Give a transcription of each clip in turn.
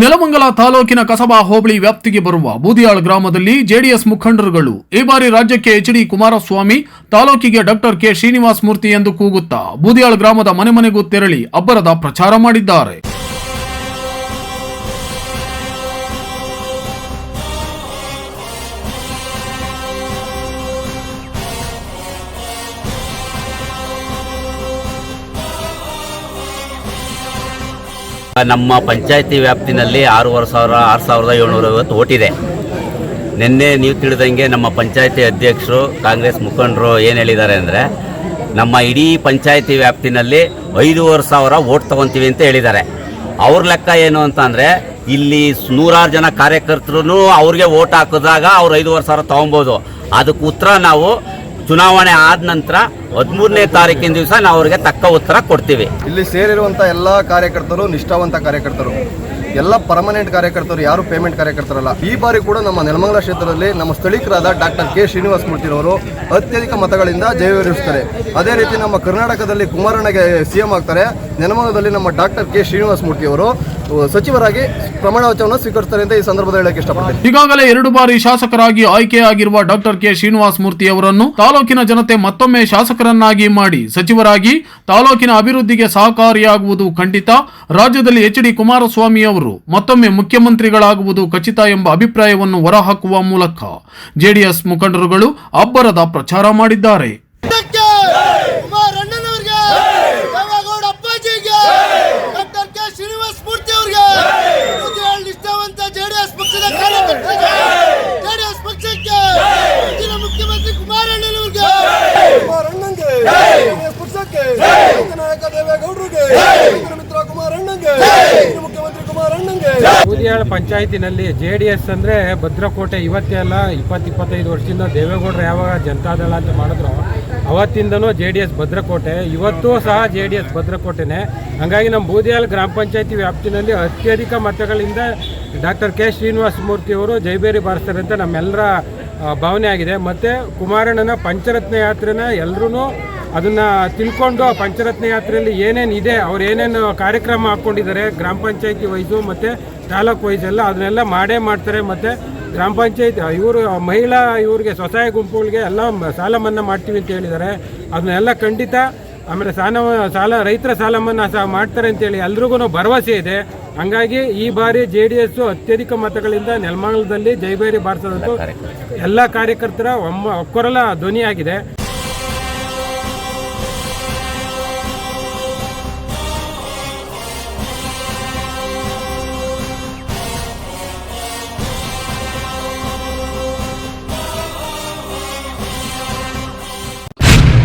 ನೆಲಮಂಗಲ ತಾಲೂಕಿನ ಕಸಬಾ ಹೋಬಳಿ ವ್ಯಾಪ್ತಿಗೆ ಬರುವ ಬೂದಿಯಾಳ್ ಗ್ರಾಮದಲ್ಲಿ ಜೆಡಿಎಸ್ ಮುಖಂಡರುಗಳು ಈ ಬಾರಿ ರಾಜ್ಯಕ್ಕೆ ಎಚ್ ಡಿ ಕುಮಾರಸ್ವಾಮಿ ತಾಲೂಕಿಗೆ ಡಾಕ್ಟರ್ ಕೆ ಶ್ರೀನಿವಾಸ್ ಮೂರ್ತಿ ಎಂದು ಕೂಗುತ್ತಾ ಬೂದಿಯಾಳ್ ಗ್ರಾಮದ ಮನೆ ಮನೆಗೂ ತೆರಳಿ ಅಬ್ಬರದ ಪ್ರಚಾರ ಮಾಡಿದ್ದಾರೆ. ನಮ್ಮ ಪಂಚಾಯತಿ ವ್ಯಾಪ್ತಿನಲ್ಲಿ ಆರೂವರೆ ಸಾವಿರ, ಆರು ಸಾವಿರದ ಏಳ್ನೂರ ಐವತ್ತು ಓಟಿದೆ ನಿನ್ನೆ ನೀವು ತಿಳಿದಂಗೆ ನಮ್ಮ ಪಂಚಾಯತಿ ಅಧ್ಯಕ್ಷರು, ಕಾಂಗ್ರೆಸ್ ಮುಖಂಡರು ಏನು ಹೇಳಿದ್ದಾರೆ ಅಂದರೆ, ನಮ್ಮ ಇಡೀ ಪಂಚಾಯತಿ ವ್ಯಾಪ್ತಿನಲ್ಲಿ ಐದೂವರೆ ಸಾವಿರ ಓಟ್ ತಗೊತೀವಿ ಅಂತ ಹೇಳಿದ್ದಾರೆ. ಅವ್ರ ಲೆಕ್ಕ ಏನು ಅಂತ ಅಂದರೆ, ಇಲ್ಲಿ ನೂರಾರು ಜನ ಕಾರ್ಯಕರ್ತರು ಅವ್ರಿಗೆ ಓಟ್ ಹಾಕಿದಾಗ ಅವ್ರು ಐದೂವರೆ ಸಾವಿರ ತೊಗೊಬೋದು. ಅದಕ್ಕೆ ಉತ್ತರ ನಾವು ಚುನಾವಣೆ ಆದ ನಂತರ ಹದಿಮೂರನೇ ತಾರೀಕಿನ ದಿವಸ ನಾವು ಅವರಿಗೆ ತಕ್ಕ ಉತ್ತರ ಕೊಡ್ತೀವಿ. ಇಲ್ಲಿ ಸೇರಿರುವಂಥ ಎಲ್ಲ ಕಾರ್ಯಕರ್ತರು, ನಿಷ್ಠಾವಂತ ಕಾರ್ಯಕರ್ತರು, ಎಲ್ಲ ಪರ್ಮನೆಂಟ್ ಕಾರ್ಯಕರ್ತರು, ಯಾರು ಪೇಮೆಂಟ್ ಕಾರ್ಯಕರ್ತರಲ್ಲ, ಈ ಬಾರಿ ಕೂಡ ನಮ್ಮ ನೆಲಮಂಗಲ ಕ್ಷೇತ್ರದಲ್ಲಿ ನಮ್ಮ ಸ್ಥಳೀಕರಾದ ಡಾಕ್ಟರ್ ಕೆ ಶ್ರೀನಿವಾಸ ಮೂರ್ತಿರವರು ಅತ್ಯಧಿಕ ಮತಗಳಿಂದ ಜಯವಿರಿಸುತ್ತಾರೆ. ಅದೇ ರೀತಿ ನಮ್ಮ ಕರ್ನಾಟಕದಲ್ಲಿ ಕುಮಾರಣ್ಣಗೆ ಸಿ ಎಂ ಆಗ್ತಾರೆ. ನೆಲಮಂಗಲದಲ್ಲಿ ನಮ್ಮ ಡಾಕ್ಟರ್ ಕೆ ಶ್ರೀನಿವಾಸ ಮೂರ್ತಿಯವರು ಸಚಿವರಾಗಿ ಪ್ರಮಾಣ ವಚನವನ್ನು ಸ್ವೀಕರಿಸ್ತಾರೆ ಅಂತ ಈ ಸಂದರ್ಭದಲ್ಲಿ ಹೇಳಕ್ಕೆ ಇಷ್ಟಪಡ್ತೀನಿ. ಈಗಾಗಲೇ ಎರಡು ಬಾರಿ ಶಾಸಕರಾಗಿ ಆಯ್ಕೆಯಾಗಿರುವ ಡಾಕ್ಟರ್ ಕೆ ಶ್ರೀನಿವಾಸ್ ಮೂರ್ತಿ ಅವರನ್ನು ತಾಲೂಕಿನ ಜನತೆ ಮತ್ತೊಮ್ಮೆ ಶಾಸಕರನ್ನಾಗಿ ಮಾಡಿ ಸಚಿವರಾಗಿ ತಾಲೂಕಿನ ಅಭಿವೃದ್ಧಿಗೆ ಸಹಕಾರಿಯಾಗುವುದು ಖಂಡಿತ, ರಾಜ್ಯದಲ್ಲಿ ಎಚ್ ಡಿ ಕುಮಾರಸ್ವಾಮಿ ಅವರು ಮತ್ತೊಮ್ಮೆ ಮುಖ್ಯಮಂತ್ರಿಗಳಾಗುವುದು ಖಚಿತ ಎಂಬ ಅಭಿಪ್ರಾಯವನ್ನು ಹೊರಹಾಕುವ ಮೂಲಕ ಜೆಡಿಎಸ್ ಮುಖಂಡರುಗಳು ಅಬ್ಬರದ ಪ್ರಚಾರ ಮಾಡಿದ್ದಾರೆ ಇದಕ್ಕೆ ಕುಮಾರ್ ಅಣ್ಣನವ್ರಿಗೆ ದೇವೇಗೌಡ ಅಪ್ಪಾಜಿಗೆ ಡಾಕ್ಟರ್ ಕೆ ಶ್ರೀನಿವಾಸ ಮೂರ್ತಿ ಅವ್ರಿಗೆ ಮುದ್ದುರಾಳ್ ನಿಷ್ಠಾವಂತ ಜೆಡಿಎಸ್ ಪಕ್ಷದ ಕಾರ್ಯಕರ್ತರಿಗೆ ಜೆಡಿಎಸ್ ಪಕ್ಷಕ್ಕೆ ಮುಂದಿನ ಮುಖ್ಯಮಂತ್ರಿ ಕುಮಾರ್ ಅಣ್ಣನವ್ರಿಗೆ ಕುಮಾರ್ ಅಣ್ಣಂಗೆ ಪಕ್ಷಕ್ಕೆ ನಾಯಕ ದೇವೇಗೌಡರಿಗೆ ಮಿತ್ರ ಕುಮಾರ್ ಅಣ್ಣಂಗೆ ಮುಖ್ಯಮಂತ್ರಿ ಕುಮಾರ್ ಅಣ್ಣಂಗೆ ಬೂದಿಯಾಳ ಪಂಚಾಯತಿನಲ್ಲಿ ಜೆ ಡಿ ಎಸ್ ಅಂದರೆ ಭದ್ರಕೋಟೆ ಇವತ್ತೇ ಅಲ್ಲ ಇಪ್ಪತ್ತು ಇಪ್ಪತ್ತೈದು ವರ್ಷದಿಂದ ದೇವೇಗೌಡರು ಯಾವಾಗ ಜನತಾದಳ ಅಂತ ಮಾಡಿದ್ರು, ಅವತ್ತಿಂದನೂ ಜೆ ಡಿ ಎಸ್ ಭದ್ರಕೋಟೆ, ಇವತ್ತೂ ಸಹ ಜೆ ಡಿ ಎಸ್ ಭದ್ರಕೋಟೆನೇ. ಹಾಗಾಗಿ ನಮ್ಮ ಬೂದಿಯಾಳ ಗ್ರಾಮ ಪಂಚಾಯತಿ ವ್ಯಾಪ್ತಿನಲ್ಲಿ ಅತ್ಯಧಿಕ ಮತಗಳಿಂದ ಡಾಕ್ಟರ್ ಕೆ ಶ್ರೀನಿವಾಸ ಮೂರ್ತಿ ಅವರು ಜೈಬೇರಿ ಬಾರಿಸ್ತಾರೆ ಅಂತ ನಮ್ಮೆಲ್ಲರ ಭಾವನೆ ಆಗಿದೆ. ಮತ್ತು ಕುಮಾರಣ್ಣನ ಪಂಚರತ್ನ ಯಾತ್ರೆನ ಎಲ್ಲರೂ ಅದನ್ನ ತಿಳ್ಕೊಂಡು ಪಂಚರತ್ನ ಯಾತ್ರೆಯಲ್ಲಿ ಏನೇನು ಇದೆ, ಅವ್ರು ಏನೇನು ಕಾರ್ಯಕ್ರಮ ಹಾಕ್ಕೊಂಡಿದ್ದಾರೆ ಗ್ರಾಮ ಪಂಚಾಯತಿ ವೈಸು ಮತ್ತು ತಾಲೂಕು ವೈಸ್ ಎಲ್ಲ ಅದನ್ನೆಲ್ಲ ಮಾಡೇ ಮಾಡ್ತಾರೆ. ಮತ್ತು ಗ್ರಾಮ ಪಂಚಾಯತ್ ಇವರು ಮಹಿಳಾ ಇವ್ರಿಗೆ ಸ್ವಸಹಾಯ ಗುಂಪುಗಳಿಗೆ ಎಲ್ಲ ಸಾಲ ಮನ್ನಾ ಮಾಡ್ತೀವಿ ಅಂತ ಹೇಳಿದ್ದಾರೆ. ಅದನ್ನೆಲ್ಲ ಖಂಡಿತ ಆಮೇಲೆ ಸಾಲ ಸಾಲ ರೈತರ ಸಾಲ ಮನ್ನಾ ಸಹ ಮಾಡ್ತಾರೆ ಅಂತೇಳಿ ಎಲ್ರಿಗೂ ಭರವಸೆ ಇದೆ. ಹಂಗಾಗಿ ಈ ಬಾರಿ ಜೆ ಡಿ ಎಸ್ ಅತ್ಯಧಿಕ ಮತಗಳಿಂದ ನೆಲಮಂಗಲದಲ್ಲಿ ಜೈಬೇರಿ ಬಾರಿಸೋದಂತೂ ಎಲ್ಲ ಕಾರ್ಯಕರ್ತರ ಒಮ್ಮ ಒಕ್ಕೊರಲ ಧ್ವನಿಯಾಗಿದೆ.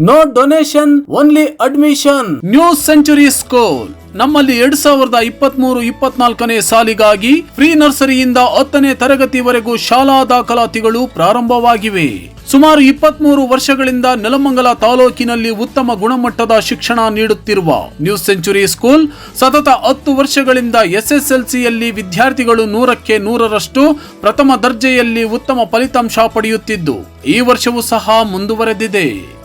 No donation only admission new century school ನಮ್ಮಲ್ಲಿ ಎರಡ್ ಸಾವಿರದ ಇಪ್ಪತ್ತ್ ಮೂರು ಇಪ್ಪತ್ನಾಲ್ಕನೇ ಸಾಲಿಗಾಗಿ ಪ್ರೀ ನರ್ಸರಿಯಿಂದ ಹತ್ತನೇ ತರಗತಿವರೆಗೂ ಶಾಲಾ ದಾಖಲಾತಿಗಳು ಪ್ರಾರಂಭವಾಗಿವೆ. ಸುಮಾರು ಇಪ್ಪತ್ಮೂರು ವರ್ಷಗಳಿಂದ ನೆಲಮಂಗಲ ತಾಲೂಕಿನಲ್ಲಿ ಉತ್ತಮ ಗುಣಮಟ್ಟದ ಶಿಕ್ಷಣ ನೀಡುತ್ತಿರುವ ನ್ಯೂ ಸೆಂಚುರಿ ಸ್ಕೂಲ್ ಸತತ ಹತ್ತು ವರ್ಷಗಳಿಂದ ಎಸ್ಎಸ್ಎಲ್ಸಿಯಲ್ಲಿ ವಿದ್ಯಾರ್ಥಿಗಳು ನೂರಕ್ಕೆ ನೂರರಷ್ಟು ಪ್ರಥಮ ದರ್ಜೆಯಲ್ಲಿ ಉತ್ತಮ ಫಲಿತಾಂಶ ಪಡೆಯುತ್ತಿದ್ದು, ಈ ವರ್ಷವೂ ಸಹ ಮುಂದುವರೆದಿದೆ.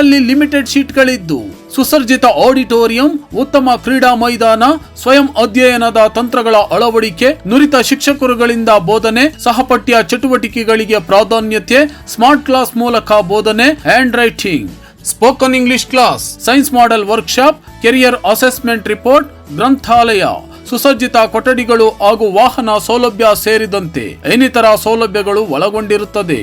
ಗಳಲ್ಲಿ ಲಿಮಿಟೆಡ್ ಶೀಟ್ಗಳಿದ್ದು ಸುಸರ್ಜಿತ ಆಡಿಟೋರಿಯಂ, ಉತ್ತಮ ಕ್ರೀಡಾ ಮೈದಾನ, ಸ್ವಯಂ ಅಧ್ಯಯನದ ತಂತ್ರಗಳ ಅಳವಡಿಕೆ, ನುರಿತ ಶಿಕ್ಷಕರುಗಳಿಂದ ಬೋಧನೆ, ಸಹಪಠ್ಯ ಚಟುವಟಿಕೆಗಳಿಗೆ ಪ್ರಾಧಾನ್ಯತೆ, ಸ್ಮಾರ್ಟ್ ಕ್ಲಾಸ್ ಮೂಲಕ ಬೋಧನೆ, handwriting. Spoken English class, science model workshop, career assessment report, ಗ್ರಂಥಾಲಯ. ಸುಸಜ್ಜಿತ ಕೊಠಡಿಗಳು ಹಾಗೂ ವಾಹನ ಸೌಲಭ್ಯ ಸೇರಿದಂತೆ ಇನ್ನಿತರ ಸೌಲಭ್ಯಗಳು ಒಳಗೊಂಡಿರುತ್ತದೆ.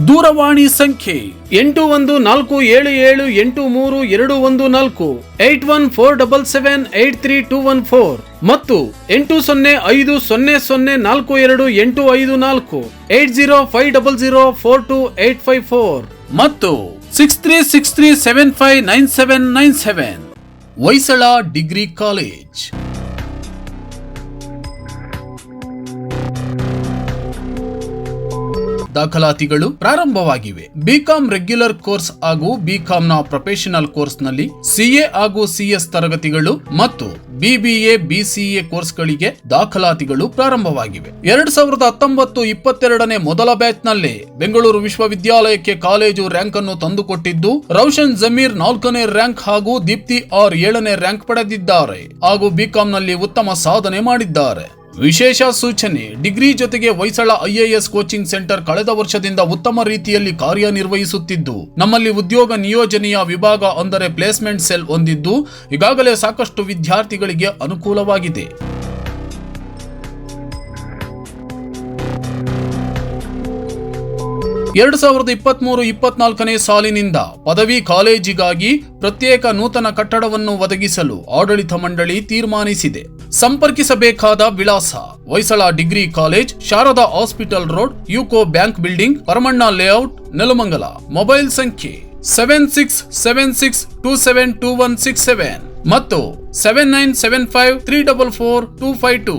ದೂರವಾಣಿ ಸಂಖ್ಯೆ ಎಂಟು ಒಂದು ನಾಲ್ಕು ಏಳು ಏಳು ಎಂಟು ಮೂರು ಎರಡು ಒಂದು ನಾಲ್ಕು eight one four double seven eight three two one four ಮತ್ತು ಎಂಟು ಸೊನ್ನೆ ಐದು ಸೊನ್ನೆ ಸೊನ್ನೆ ನಾಲ್ಕು ಎರಡು ಎಂಟು ಐದು ನಾಲ್ಕು eight zero five double zero four two eight five four ಮತ್ತು six three six three seven five nine seven nine seven Hoysala degree college. ದಾಖಲಾತಿಗಳು ಪ್ರಾರಂಭವಾಗಿವೆ. ಬಿಕಾಂ ರೆಗ್ಯುಲರ್ ಕೋರ್ಸ್ ಹಾಗೂ ಬಿಕಾಂ ನ ಪ್ರೊಫೆಷನಲ್ ಕೋರ್ಸ್ನಲ್ಲಿ ಸಿಎ ಹಾಗೂ ಸಿಎಸ್ ತರಗತಿಗಳು ಮತ್ತು ಬಿಬಿಎ ಬಿಸಿಎ ಕೋರ್ಸ್ಗಳಿಗೆ ದಾಖಲಾತಿಗಳು ಪ್ರಾರಂಭವಾಗಿವೆ. ಎರಡ್ ಸಾವಿರದ ಹತ್ತೊಂಬತ್ತು ಇಪ್ಪತ್ತೆರಡನೇ ಮೊದಲ ಬ್ಯಾಚ್ನಲ್ಲಿ ಬೆಂಗಳೂರು ವಿಶ್ವವಿದ್ಯಾಲಯಕ್ಕೆ ಕಾಲೇಜು ರ್ಯಾಂಕ್ ಅನ್ನು ತಂದುಕೊಟ್ಟಿದ್ದು, ರೌಶನ್ ಜಮೀರ್ ನಾಲ್ಕನೇ ರ್ಯಾಂಕ್ ಹಾಗೂ ದೀಪ್ತಿ ಆರ್ ಏಳನೇ ರ್ಯಾಂಕ್ ಪಡೆದಿದ್ದಾರೆ ಹಾಗೂ ಬಿಕಾಂನಲ್ಲಿ ಉತ್ತಮ ಸಾಧನೆ ಮಾಡಿದ್ದಾರೆ. ವಿಶೇಷ ಸೂಚನೆ. ಡಿಗ್ರಿ ಜೊತೆಗೆ ಹೊಯ್ಸಳ ಐಎಎಸ್ ಕೋಚಿಂಗ್ ಸೆಂಟರ್ ಕಳೆದ ವರ್ಷದಿಂದ ಉತ್ತಮ ರೀತಿಯಲ್ಲಿ ಕಾರ್ಯನಿರ್ವಹಿಸುತ್ತಿದ್ದು. ನಮ್ಮಲ್ಲಿ ಉದ್ಯೋಗ ನಿಯೋಜನೆಯ ವಿಭಾಗ ಅಂದರೆ ಪ್ಲೇಸ್ಮೆಂಟ್ ಸೆಲ್ ಹೊಂದಿದ್ದು, ಈಗಾಗಲೇ ಸಾಕಷ್ಟು ವಿದ್ಯಾರ್ಥಿಗಳಿಗೆ ಅನುಕೂಲವಾಗಿದೆ. ಎರಡು ಸಾವಿರದ ಇಪ್ಪತ್ಮೂರು ಇಪ್ಪತ್ನಾಲ್ಕನೇ ಸಾಲಿನಿಂದ ಪದವಿ ಕಾಲೇಜಿಗಾಗಿ ಪ್ರತ್ಯೇಕ ನೂತನ ಕಟ್ಟಡವನ್ನು ಒದಗಿಸಲು ಆಡಳಿತ ಮಂಡಳಿ ತೀರ್ಮಾನಿಸಿದೆ. ಸಂಪರ್ಕಿಸಬೇಕಾದ ವಿಳಾಸ. Hoysala degree college, Sharada hospital road, UCO bank building, Paramanna layout, Nelamangala. Mobile ಸಂಖ್ಯೆ seven six seven six two seven two one six seven ಮತ್ತು seven nine seven five three double four two five two